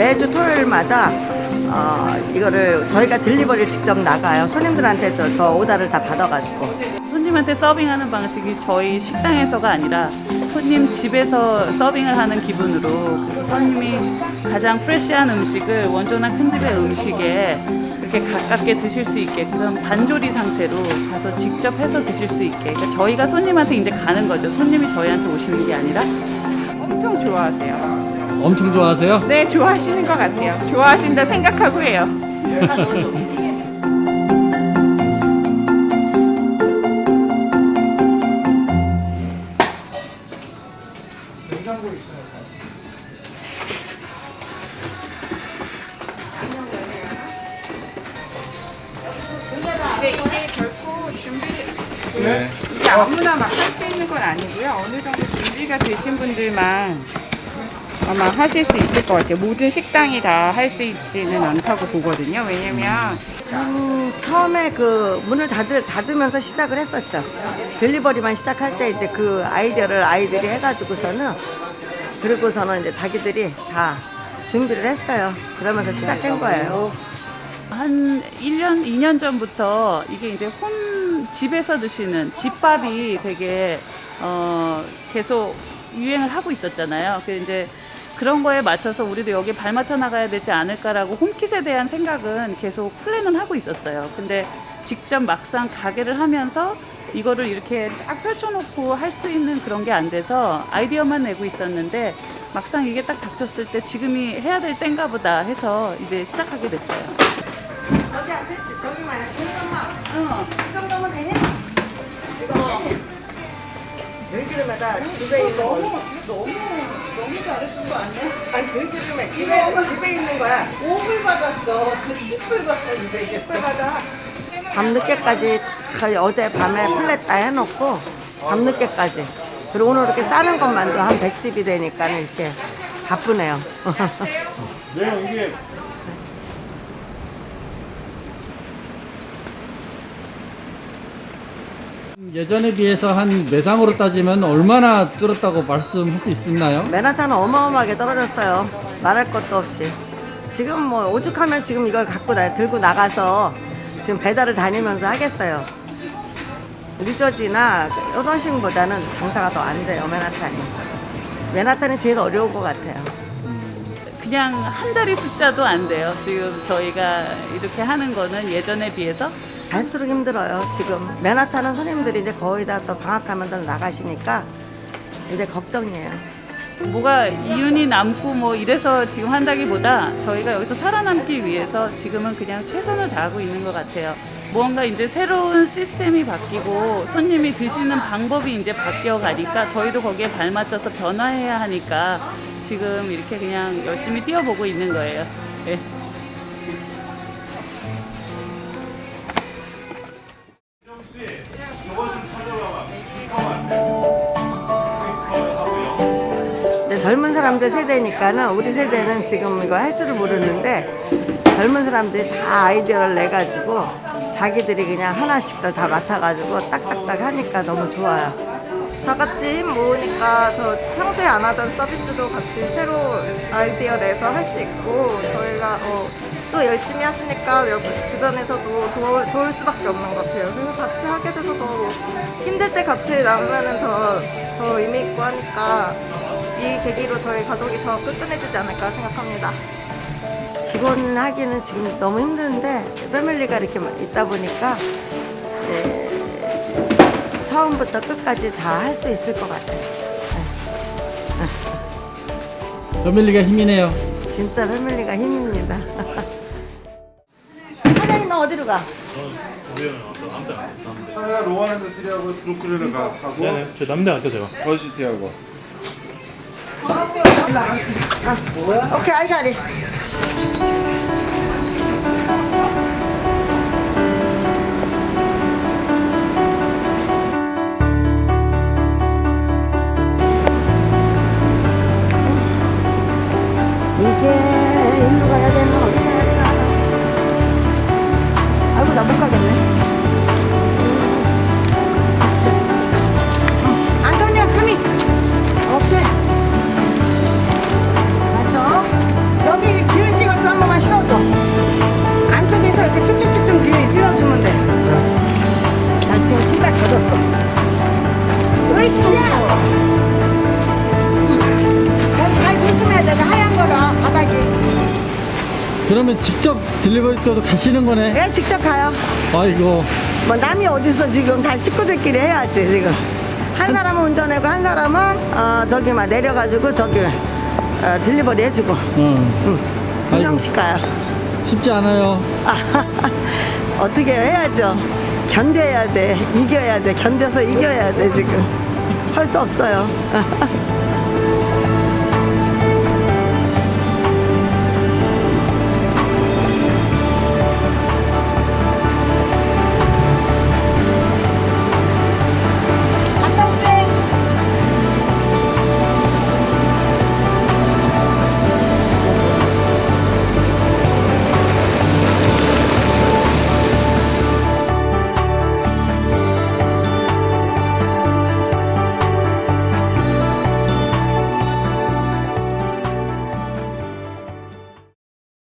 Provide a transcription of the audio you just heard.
어, 매주 토요일마다 어, 이거를 저희가 딜리버리를 직접 나가요. 손님들한테도 저 오다를 다 받아가지고. 손님한테 서빙하는 방식이 저희 식당에서가 아니라 손님 집에서 서빙을 하는 기분으로 그래서 손님이 가장 프레시한 음식을 원조나 큰 집의 음식에 이렇게 가깝게 드실 수 있게 그런 반조리 상태로 가서 직접 해서 드실 수 있게 그러니까 저희가 손님한테 이제 가는 거죠 손님이 저희한테 오시는 게 아니라 엄청 좋아하세요. 엄청 좋아하세요? 네, 좋아하시는 것 같아요. 좋아하신다 생각하고 해요. 근데 이게 결코 준비 네. 이게 아무나 막 할 수 있는 건 아니고요. 어느 정도 준비가 되신 분들만 아마 하실 수 있을 것 같아요. 모든 식당이 다 할 수 있지는 않다고 보거든요. 왜냐면 음, 처음에 그 문을 닫을, 닫으면서 시작을 했었죠. 딜리버리만 시작할 때 이제 그 아이디어를 아이들이 해가지고서는 그리고서는 이제 자기들이 다 준비를 했어요. 그러면서 시작한 거예요. 한 1년, 2년 전부터 이게 이제 홈 집에서 드시는 집밥이 되게 어 계속 유행을 하고 있었잖아요. 그 이제 그런 거에 맞춰서 우리도 여기 발맞춰 나가야 되지 않을까라고 홈킷에 대한 생각은 계속 플랜은 하고 있었어요. 근데 직접 막상 가게를 하면서 이거를 이렇게 쫙 펼쳐놓고 할 수 있는 그런 게 안 돼서 아이디어만 내고 있었는데 막상 이게 딱 닥쳤을 때 지금이 해야 될 땐가 보다 해서 이제 시작하게 됐어요. 저기 안 돼, 저기만 해. 엄마, 어. 이 정도면 되니? 들기름에다 집에 있는 거. 너무 너무 잘해준 거 아니야? 아니 들기름에 집에 집에 있는 거야. 5불 받았어. 저 10불 받았는데. 꿀 받아. 밤늦게까지 다 어제 밤에 플랫 다 해놓고 밤늦게까지. 그리고 오늘 이렇게 싸는 것만도 한 100집이 되니까 이렇게 바쁘네요. 네, 이게 예전에 비해서 한 매상으로 따지면 얼마나 줄었다고 말씀할 수 있나요? 맨하탄은 어마어마하게 떨어졌어요. 말할 것도 없이. 지금 뭐 오죽하면 지금 이걸 갖고 나, 들고 나가서 지금 배달을 다니면서 하겠어요. 뉴저지나 요런 식보다는 장사가 더 안 돼요, 맨하탄이. 맨하탄이 제일 어려운 것 같아요. 그냥 한 자리 숫자도 안 돼요. 지금 저희가 이렇게 하는 거는 예전에 비해서 갈수록 힘들어요. 지금 맨하탄은 손님들이 이제 거의 다 또 방학하면 나가시니까 이제 걱정이에요. 뭐가 이윤이 남고 뭐 이래서 지금 한다기보다 저희가 여기서 살아남기 위해서 지금은 그냥 최선을 다하고 있는 것 같아요. 무언가 이제 새로운 시스템이 바뀌고 손님이 드시는 방법이 이제 바뀌어 가니까 저희도 거기에 발맞춰서 변화해야 하니까 지금 이렇게 그냥 열심히 뛰어보고 있는 거예요. 예. 근데 젊은 사람들 세대니까는 우리 세대는 지금 이거 할 줄을 모르는데 젊은 사람들이 다 아이디어를 내 가지고 자기들이 그냥 하나씩들 다 맡아가지고 딱딱딱 하니까 너무 좋아요. 다 같이 힘 모으니까 더 평소에 안 하던 서비스도 같이 새로 아이디어 내서 할 수 있고 저희가 어, 또 열심히 하시니까 주변에서도 도울, 도울 수밖에 없는 것 같아요. 그래서 같이 하게 돼서 더 힘들 때 같이 나누면 더, 더 의미 있고 하니까 이 계기로 저희 가족이 더 끈끈해지지 않을까 생각합니다. 직원 하기는 지금 너무 힘든데 패밀리가 이렇게 있다 보니까 네, 처음부터 끝까지 다 할 수 있을 것 같아요. 패밀리가 힘이네요. 진짜 패밀리가 힘입니다. 사장님 너 어디로 가? 하나 로아랜드 3하고 브루클린을 가 하고 네네, 저 남대 갈게요, 제가. 더시티하고 오케이 알가리. 그러면 직접 딜리버리 때도 가시는 거네? 예, 직접 가요. 아이고. 뭐 남이 어디서 지금 다 식구들끼리 해야지 지금. 한 사람은 운전하고 한 사람은 어, 저기 막 내려가지고 저기 어, 딜리버리 해주고 어. 두 아이고. 명씩 가요. 쉽지 않아요. 어떻게 해야죠. 견뎌야 돼. 이겨야 돼. 견뎌서 이겨야 돼 지금. 할 수 없어요.